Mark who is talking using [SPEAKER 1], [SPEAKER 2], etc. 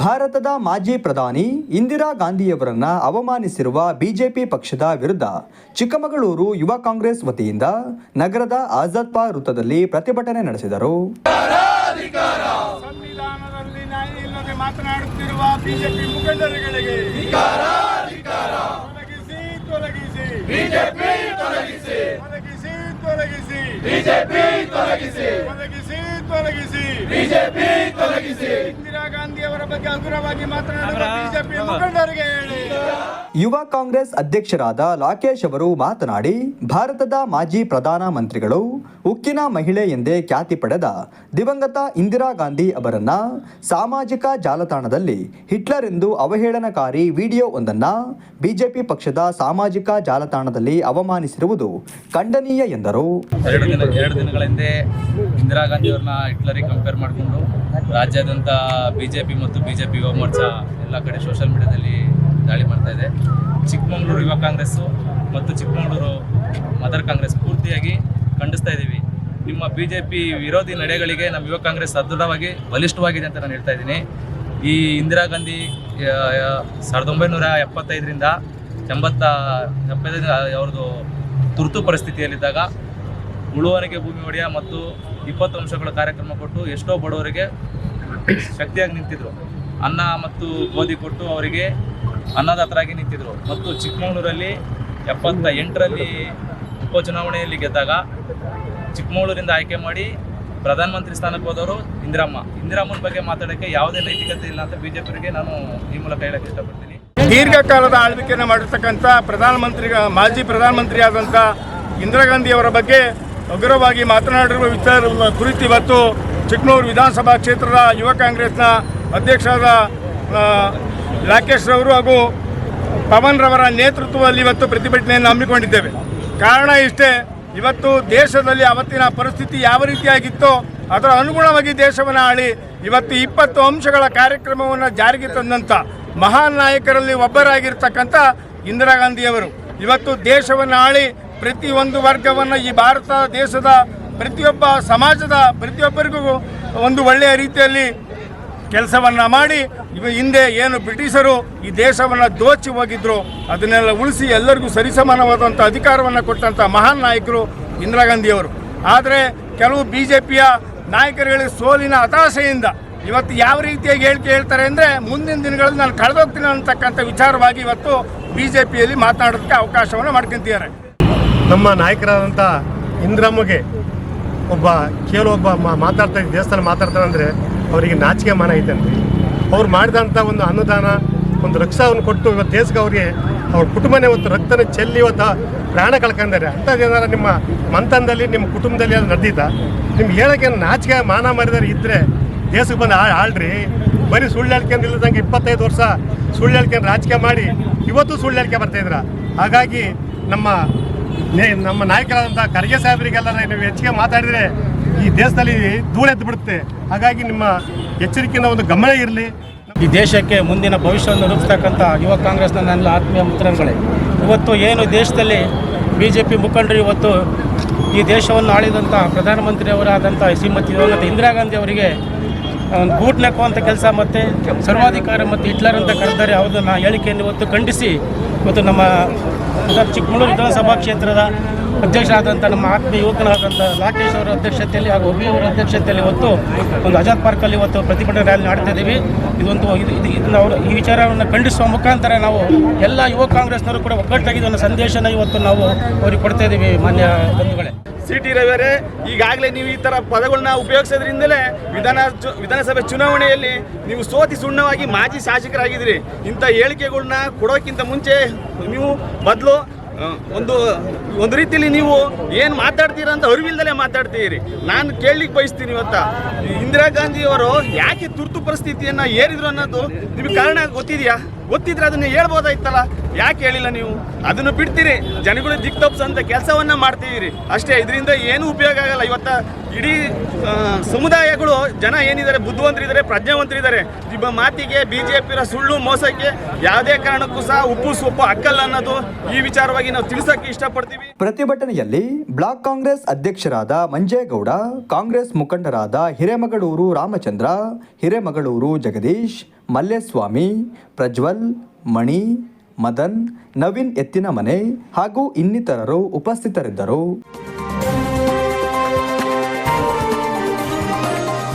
[SPEAKER 1] ಭಾರತದ ಮಾಜಿ ಪ್ರಧಾನಿ ಇಂದಿರಾ ಗಾಂಧಿಯವರನ್ನ ಅವಮಾನಿಸಿರುವ ಬಿಜೆಪಿ ಪಕ್ಷದ ವಿರುದ್ಧ ಚಿಕ್ಕಮಗಳೂರು ಯುವ ಕಾಂಗ್ರೆಸ್ ವತಿಯಿಂದ ನಗರದ ಆಜಾದ್ ಪಾ ವೃತ್ತದಲ್ಲಿ ಪ್ರತಿಭಟನೆ ನಡೆಸಿದರು.
[SPEAKER 2] ಸಂವಿಧಾನದಲ್ಲಿ ನ್ಯಾಯ ಇಲ್ಲದೆ ಮಾತನಾಡುತ್ತಿರುವ ಬಿಜೆಪಿ ಮುಖಂಡರುಗಳಿಗೆ ತೊಲಗಿಸಿ. ಬಿಜೆಪಿ ತೊಲಗಿಸಿ. ಇಂದಿರಾ ಗಾಂಧಿ ಅವರ ಬಗ್ಗೆ ಹಗುರವಾಗಿ ಮಾತನಾಡುವ ಬಿಜೆಪಿ ಮುಖಂಡರಿಗೆ ಹೇಳಿ.
[SPEAKER 1] ಯುವ ಕಾಂಗ್ರೆಸ್ ಅಧ್ಯಕ್ಷರಾದ ಲಾಕೇಶ್ ಅವರು ಮಾತನಾಡಿ ಭಾರತದ ಮಾಜಿ ಪ್ರಧಾನ ಮಂತ್ರಿಗಳು ಉಕ್ಕಿನ ಮಹಿಳೆ ಎಂದೇ ಖ್ಯಾತಿ ಪಡೆದ ದಿವಂಗತ ಇಂದಿರಾ ಗಾಂಧಿ ಅವರನ್ನ ಸಾಮಾಜಿಕ ಜಾಲತಾಣದಲ್ಲಿ ಹಿಟ್ಲರ್ ಎಂದು ಅವಹೇಳನಕಾರಿ ವಿಡಿಯೋ ಒಂದನ್ನ ಬಿಜೆಪಿ ಪಕ್ಷದ ಸಾಮಾಜಿಕ ಜಾಲತಾಣದಲ್ಲಿ ಅವಮಾನಿಸಿರುವುದು ಖಂಡನೀಯ ಎಂದರು.
[SPEAKER 3] ಎರಡು ದಿನ, ಎರಡು ದಿನಗಳ ಹಿಂದೆ ಇಂದಿರಾ ಗಾಂಧಿ ಹಿಟ್ಲರಿಗೆ ಕಂಪೇರ್ ಮಾಡಿಕೊಂಡು ರಾಜ್ಯಾದ್ಯಂತ ಬಿಜೆಪಿ ಮತ್ತು ಬಿಜೆಪಿ ಯುವ ಮೋರ್ಚಾ ಎಲ್ಲ ಕಡೆ ಸೋಷಿಯಲ್ ಮೀಡಿಯಾದಲ್ಲಿ ದಾಳಿ ಮಾಡ್ತಾ ಇದೆ. ಚಿಕ್ಕಮಗಳೂರು ಯುವ ಕಾಂಗ್ರೆಸ್ಸು ಮತ್ತು ಚಿಕ್ಕಮಗಳೂರು ಮದರ್ ಕಾಂಗ್ರೆಸ್ ಪೂರ್ತಿಯಾಗಿ ಖಂಡಿಸ್ತಾ ಇದ್ದೀವಿ ನಿಮ್ಮ ಬಿ ಜೆ ಪಿ ವಿರೋಧಿ ನಡೆಗಳಿಗೆ ನಮ್ಮ ಯುವ ಕಾಂಗ್ರೆಸ್ ಸದೃಢವಾಗಿ ಬಲಿಷ್ಠವಾಗಿದೆ ಅಂತ ನಾನು ಹೇಳ್ತಾ ಇದ್ದೀನಿ. ಈ ಇಂದಿರಾ ಗಾಂಧಿ ಸಾವಿರದ ಒಂಬೈನೂರ ಎಪ್ಪತ್ತೈದರಿಂದ ಎಂಬತ್ತ ಎಪ್ಪತ್ತೈದು ಅವ್ರದ್ದು ತುರ್ತು ಪರಿಸ್ಥಿತಿಯಲ್ಲಿದ್ದಾಗ ಉಳುವರಿಗೆ ಭೂಮಿ ಒಡೆಯ ಮತ್ತು ಇಪ್ಪತ್ತು ಅಂಶಗಳ ಕಾರ್ಯಕ್ರಮ ಕೊಟ್ಟು ಎಷ್ಟೋ ಬಡವರಿಗೆ ಶಕ್ತಿಯಾಗಿ ನಿಂತಿದ್ರು. ಅನ್ನ ಮತ್ತು ಗೋಧಿ ಕೊಟ್ಟು ಅವರಿಗೆ ಅನ್ನದಾತರಾಗಿ ನಿಂತಿದ್ರು. ಮತ್ತು ಚಿಕ್ಕಮಗಳೂರಲ್ಲಿ ಎಪ್ಪತ್ತ ಎಂಟರಲ್ಲಿ ಉಪಚುನಾವಣೆಯಲ್ಲಿ ಗೆದ್ದಾಗ ಚಿಕ್ಕಮಗಳೂರಿಂದ ಆಯ್ಕೆ ಮಾಡಿ ಪ್ರಧಾನಮಂತ್ರಿ ಸ್ಥಾನಕ್ಕೆ ಹೋದವರು ಇಂದಿರಮ್ಮ. ಇಂದಿರಮ್ಮನ ಬಗ್ಗೆ ಮಾತಾಡೋಕ್ಕೆ ಯಾವುದೇ ನೈತಿಕತೆ ಇಲ್ಲ ಅಂತ ಬಿ ಜೆ ನಾನು ಈ ಮೂಲಕ ಹೇಳಕ್ಕೆ ಇಷ್ಟಪಡ್ತೀನಿ.
[SPEAKER 2] ದೀರ್ಘಕಾಲದ ಆಳ್ವಿಕೆಯನ್ನು ಮಾಡಿರ್ತಕ್ಕಂಥ ಪ್ರಧಾನಮಂತ್ರಿ, ಮಾಜಿ ಪ್ರಧಾನಮಂತ್ರಿ ಆದಂಥ ಇಂದಿರಾ ಗಾಂಧಿಯವರ ಬಗ್ಗೆ ಅಗ್ರವಾಗಿ ಮಾತನಾಡಿರುವ ವಿಚಾರ ಕುರಿತು ಇವತ್ತು ಚಿಕ್ಕಮಗಳೂರು ವಿಧಾನಸಭಾ ಕ್ಷೇತ್ರದ ಯುವ ಕಾಂಗ್ರೆಸ್ನ ಅಧ್ಯಕ್ಷರಾದ ರಾಕೇಶ್ ರವರು ಹಾಗೂ ಪವನ್ ರವರ ನೇತೃತ್ವದಲ್ಲಿ ಇವತ್ತು ಪ್ರತಿಭಟನೆಯನ್ನು ಹಮ್ಮಿಕೊಂಡಿದ್ದೇವೆ. ಕಾರಣ ಇಷ್ಟೇ, ಇವತ್ತು ದೇಶದಲ್ಲಿ ಅವತ್ತಿನ ಪರಿಸ್ಥಿತಿ ಯಾವ ರೀತಿಯಾಗಿತ್ತೋ ಅದರ ಅನುಗುಣವಾಗಿ ದೇಶವನ್ನು ಆಳಿ, ಇವತ್ತು ಇಪ್ಪತ್ತು ಅಂಶಗಳ ಕಾರ್ಯಕ್ರಮವನ್ನು ಜಾರಿಗೆ ತಂದಂಥ ಮಹಾನ್ ನಾಯಕರಲ್ಲಿ ಒಬ್ಬರಾಗಿರ್ತಕ್ಕಂಥ ಇಂದಿರಾ ಗಾಂಧಿಯವರು. ಇವತ್ತು ದೇಶವನ್ನು ಆಳಿ, ಪ್ರತಿಯೊಂದು ವರ್ಗವನ್ನು ಈ ಭಾರತ ದೇಶದ ಪ್ರತಿಯೊಬ್ಬ ಸಮಾಜದ ಪ್ರತಿಯೊಬ್ಬರಿಗೂ ಒಂದು ಒಳ್ಳೆಯ ರೀತಿಯಲ್ಲಿ ಕೆಲಸವನ್ನು ಮಾಡಿ ಇವ ಹಿಂದೆ ಏನು ಬ್ರಿಟಿಷರು ಈ ದೇಶವನ್ನು ದೋಚಿ ಹೋಗಿದ್ರು, ಅದನ್ನೆಲ್ಲ ಉಳಿಸಿ ಎಲ್ಲರಿಗೂ ಸರಿಸಮಾನವಾದಂಥ ಅಧಿಕಾರವನ್ನು ಕೊಟ್ಟಂಥ ಮಹಾನ್ ನಾಯಕರು ಇಂದಿರಾ ಗಾಂಧಿಯವರು. ಆದರೆ ಕೆಲವು ಬಿ ಜೆ ಪಿಯ ನಾಯಕರುಗಳಿಗೆ ಸೋಲಿನ ಹತಾಶೆಯಿಂದ ಇವತ್ತು ಯಾವ ರೀತಿಯಾಗಿ ಹೇಳಿಕೆ ಹೇಳ್ತಾರೆ ಅಂದರೆ ಮುಂದಿನ ದಿನಗಳಲ್ಲಿ ನಾನು ಕಳೆದೋಗ್ತೀನಿ ಅಂತಕ್ಕಂಥ ವಿಚಾರವಾಗಿ ಇವತ್ತು ಬಿ ಜೆ ಪಿಯಲ್ಲಿ ಮಾತನಾಡೋದಕ್ಕೆ ಅವಕಾಶವನ್ನು ಮಾಡ್ಕೊಂತಿದ್ದಾರೆ.
[SPEAKER 4] ನಮ್ಮ ನಾಯಕರಾದಂಥ ಇಂದ್ರಮ್ಮಗೆ ಒಬ್ಬ ಕೆಲವೊಬ್ಬ ಮಾತಾಡ್ತಾ ದೇವಸ್ಥಾನ ಮಾತಾಡ್ತಾರೆ ಅಂದರೆ ಅವರಿಗೆ ನಾಚಿಕೆ ಮಾನ ಐತಂತೆ ಅವ್ರು ಮಾಡಿದಂಥ ಒಂದು ಅನುದಾನ, ಒಂದು ರಕ್ಷಾವನ್ನು ಕೊಟ್ಟು ಇವತ್ತು ದೇಶಕ್ಕೆ ಅವ್ರಿಗೆ ಅವ್ರ ಕುಟುಂಬನೇ ಇವತ್ತು ರಕ್ತನ ಚೆಲ್ಲಿ ಇವತ್ತು ಪ್ರಾಣ ಕಳ್ಕೊಂಡಿದ್ದಾರೆ ಅಂಥದ್ದು ಏನಾರ ನಿಮ್ಮ ಮಂತನದಲ್ಲಿ ನಿಮ್ಮ ಕುಟುಂಬದಲ್ಲಿ ಅದು ನಡೆದಿದ್ದ? ನಿಮ್ಗೆ ಹೇಳೋಕ್ಕೆ ನಾಚಿಕೆ, ಮಾನ ಮರಿದಾರೆ ಇದ್ದರೆ ದೇಶಕ್ಕೆ ಬಂದು ಆಳ್ ಆಳ್ರಿ. ಬರೀ ಸುಳ್ಳು ಹೇಳ್ಕೊಂಡು ಇಲ್ಲದಂಗೆ ಇಪ್ಪತ್ತೈದು ವರ್ಷ ಸುಳ್ಳು ಹೇಳ್ಕೊಂಡು ರಾಜಕೀಯ ಮಾಡಿ ಇವತ್ತು ಸುಳ್ಳು ಹೇಳಿಕೆ ಬರ್ತಾಯಿದ್ರ ಹಾಗಾಗಿ ನಮ್ಮ ನಮ್ಮ ನಾಯಕರಾದಂಥ ಖರ್ಗೆ ಸಾಹೇಬರಿಗೆಲ್ಲ ನೀವು ಹೆಚ್ಚಿಗೆ ಮಾತಾಡಿದರೆ ಈ ದೇಶದಲ್ಲಿ ಧೂಳೆದ್ದು ಬಿಡುತ್ತೆ. ಹಾಗಾಗಿ ನಿಮ್ಮ ಎಚ್ಚರಿಕೆಯಿಂದ ಒಂದು ಗಮನ ಇರಲಿ.
[SPEAKER 5] ಈ ದೇಶಕ್ಕೆ ಮುಂದಿನ ಭವಿಷ್ಯವನ್ನು ರೂಪಿಸ್ತಕ್ಕಂಥ ಯುವ ಕಾಂಗ್ರೆಸ್ನ ನನ್ನ ಆತ್ಮೀಯ ಮಿತ್ರರುಗಳೇ, ಇವತ್ತು ಏನು ದೇಶದಲ್ಲಿ ಬಿ ಜೆ ಪಿ ಮುಖಂಡರು ಇವತ್ತು ಈ ದೇಶವನ್ನು ಆಳಿದಂಥ ಪ್ರಧಾನಮಂತ್ರಿಯವರಾದಂಥ ಶ್ರೀಮತಿ ದಿವಂಗತ ಇಂದಿರಾ ಗಾಂಧಿ ಅವರಿಗೆ ಒಂದು ಬೂಟ್ ನೆಕ್ಕುವಂಥ ಕೆಲಸ ಮತ್ತು ಸರ್ವಾಧಿಕಾರ ಮತ್ತು ಹಿಟ್ಲರ್ ಅಂತ ಕರೆದರೆ ಅವ್ರನ್ನ ಹೇಳಿಕೆಯನ್ನು ಇವತ್ತು ಖಂಡಿಸಿ. ಇವತ್ತು ನಮ್ಮ ಚಿಕ್ಕಮಗಳೂರು ವಿಧಾನಸಭಾ ಕ್ಷೇತ್ರದ ಅಧ್ಯಕ್ಷರಾದಂಥ ನಮ್ಮ ಆತ್ಮೀಯ ಯುವಕನಾದಂಥ ರಾಕೇಶ್ ಅವರ ಅಧ್ಯಕ್ಷತೆಯಲ್ಲಿ ಹಾಗೂ ಅವರ ಅಧ್ಯಕ್ಷತೆಯಲ್ಲಿ ಇವತ್ತು ಒಂದು ಆಜಾದ್ ಪಾರ್ಕಲ್ಲಿ ಇವತ್ತು ಪ್ರತಿಭಟನೆ ರ್ಯಾಲಿ ಮಾಡ್ತಾ ಇದ್ದೀವಿ. ಇದೊಂದು ಇದು ಇದು- ಇದನ್ನ ಅವರು ಈ ವಿಚಾರವನ್ನು ಖಂಡಿಸುವ ಮುಖಾಂತರ ನಾವು ಎಲ್ಲ ಯುವ ಕಾಂಗ್ರೆಸ್ನವರು ಕೂಡ ಒಗ್ಗಟ್ಟಾಗಿ ಒಂದು ಸಂದೇಶನ ಇವತ್ತು ನಾವು ಅವ್ರಿಗೆ ಕೊಡ್ತಾ ಇದ್ದೀವಿ ಮಾನ್ಯ ಬಂಧುಗಳೇ.
[SPEAKER 2] ಸಿ ಟಿ ರವಿಯವರೇ ಈಗಾಗಲೇ ನೀವು ಈ ಥರ ಪದಗಳನ್ನ ಉಪಯೋಗಿಸೋದ್ರಿಂದಲೇ ವಿಧಾನ ವಿಧಾನಸಭೆ ಚುನಾವಣೆಯಲ್ಲಿ ನೀವು ಸೋತಿ ಸುಣ್ಣವಾಗಿ ಮಾಜಿ ಶಾಸಕರಾಗಿದ್ದೀರಿ. ಇಂಥ ಹೇಳಿಕೆಗಳನ್ನ ಕೊಡೋಕ್ಕಿಂತ ಮುಂಚೆ ನೀವು ಮೊದಲು ಒಂದು ಒಂದು ರೀತಿಯಲ್ಲಿ ನೀವು ಏನು ಮಾತಾಡ್ತೀರಾ ಅಂತ ಅರಿವಿಲ್ದಲೇ ಮಾತಾಡ್ತೀರಿ. ನಾನು ಕೇಳಲಿಕ್ಕೆ ಬಯಸ್ತೀನಿ ಇವತ್ತ. ಇಂದಿರಾ ಗಾಂಧಿ ಅವರು ಯಾಕೆ ತುರ್ತು ಪರಿಸ್ಥಿತಿಯನ್ನು ಏರಿದ್ರು ಅನ್ನೋದು ನಿಮಗೆ ಕಾರಣ ಗೊತ್ತಿದೆಯಾ?
[SPEAKER 6] ಗೊತ್ತಿದ್ರೆ ಅದನ್ನ ಹೇಳ್ಬೋದಾಯ್ತಲ್ಲ? ಯಾಕೆ ಹೇಳಿಲ್ಲ ನೀವು? ಅದನ್ನು ಬಿಡ್ತೀರಿ. ಜನಗಳು ದಿಕ್ ತಪ್ಪಿಸಂತ ಕೆಲಸವನ್ನ ಮಾಡ್ತಿದ್ದೀರಿ. ಅಷ್ಟೇ, ಇದರಿಂದ ಏನು ಉಪಯೋಗ ಆಗಲ್ಲ. ಇವತ್ತ ಇಡೀ ಸಮುದಾಯಗಳು ಜನ ಏನಿದ್ದಾರೆ, ಬುದ್ಧಿವಂತರಿದ್ದಾರೆ, ಪ್ರಜ್ಞಾವಂತರಿದ್ದಾರೆ. ನಿಮ್ಮ ಮಾತಿಗೆ ಬಿಜೆಪಿಯ ಸುಳ್ಳು, ಮೋಸಕ್ಕೆ ಯಾವುದೇ ಕಾರಣಕ್ಕೂ ಸಹ ಉಪ್ಪು, ಸೊಪ್ಪು, ಅಕ್ಕಲ್ಲ ಅನ್ನೋದು ಈ ವಿಚಾರವಾಗಿ ನಾವು ತಿಳಿಸಕ್ಕೆ ಇಷ್ಟಪಡ್ತೀವಿ.
[SPEAKER 1] ಪ್ರತಿಭಟನೆಯಲ್ಲಿ ಬ್ಲಾಕ್ ಕಾಂಗ್ರೆಸ್ ಅಧ್ಯಕ್ಷರಾದ ಮಂಜೇಗೌಡ, ಕಾಂಗ್ರೆಸ್ ಮುಖಂಡರಾದ ಹಿರೇಮಗಳೂರು ರಾಮಚಂದ್ರ, ಹಿರೇಮಗಳೂರು ಜಗದೀಶ್ ಮಲ್ಲೇಸ್ವಾಮಿ ಪ್ರಜ್ವಲ್ ಮಣಿ ಮದನ್ ನವೀನ್ ಎತ್ತಿನಮನೆ ಹಾಗೂ ಇನ್ನಿತರರು ಉಪಸ್ಥಿತರಿದ್ದರು.